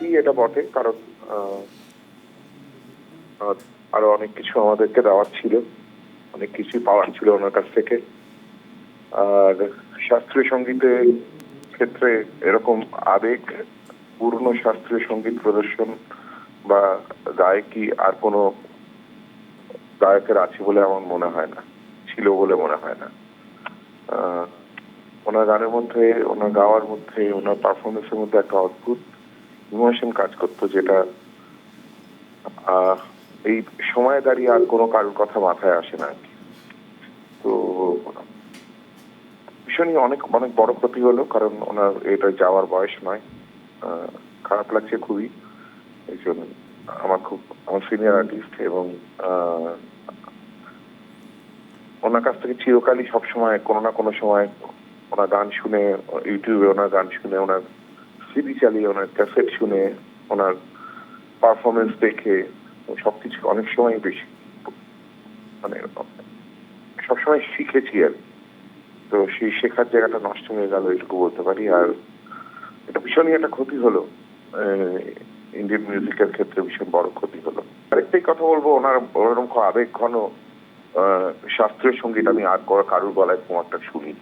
কি এটা বটে? কারণ আর অনেক কিছু আমাদেরকে দেওয়ার ছিল। অনেক কিছুই পাওয়ার ছিল ওনার কাছ থেকে। আর শাস্ত্রীয় সঙ্গীতের ক্ষেত্রে এরকম আবেগ, পূর্ণ শাস্ত্রীয় সংগীত প্রদর্শন বা গায়কি আর কোনো গায়কের আছে বলে আমার মনে হয় না, ছিল বলে মনে হয় না। ওনার গানের মধ্যে, ওনার গাওয়ার মধ্যে, ওনার পারফরমেন্সের মধ্যে একটা অদ্ভুত ইমোশন কাজ করতো যেটা এই সময় দাঁড়িয়ে আর কোনো কারোর কথা মাথায় আসে না। তো ভীষণই অনেক অনেক বড় ক্ষতি হলো, কারণ ওনার এটা যাওয়ার বয়স নয় খারাপ লাগছে খুবই এই জন্য আমার খুব, আমার সিনিয়র আর্টিস্ট এবং ওনার কাছ থেকে চিরকালই সবসময় কোনো না কোনো সময় ওনার গান শুনে ইউটিউবে ওনার গান শুনে ওনার সিডি চালিয়ে ওনার ক্যাসেট শুনে ওনার পারফরমেন্স দেখে সবকিছু অনেক সময় বেশি মানে সবসময় শিখেছি আর। তো সেই শেখার জায়গাটা নষ্ট হয়ে গেল, এটুকু বলতে পারি। আর এটা ভীষণই একটা ক্ষতি হলো ইন্ডিয়ান মিউজিকের ক্ষেত্রে ভীষণ বড় ক্ষতি হলো। আরেকটাই কথা বলব, ওনার ওরকম আবেগ ঘন শাস্ত্রীয় সংগীত আমি আর কারোর গলায় একটা শুনি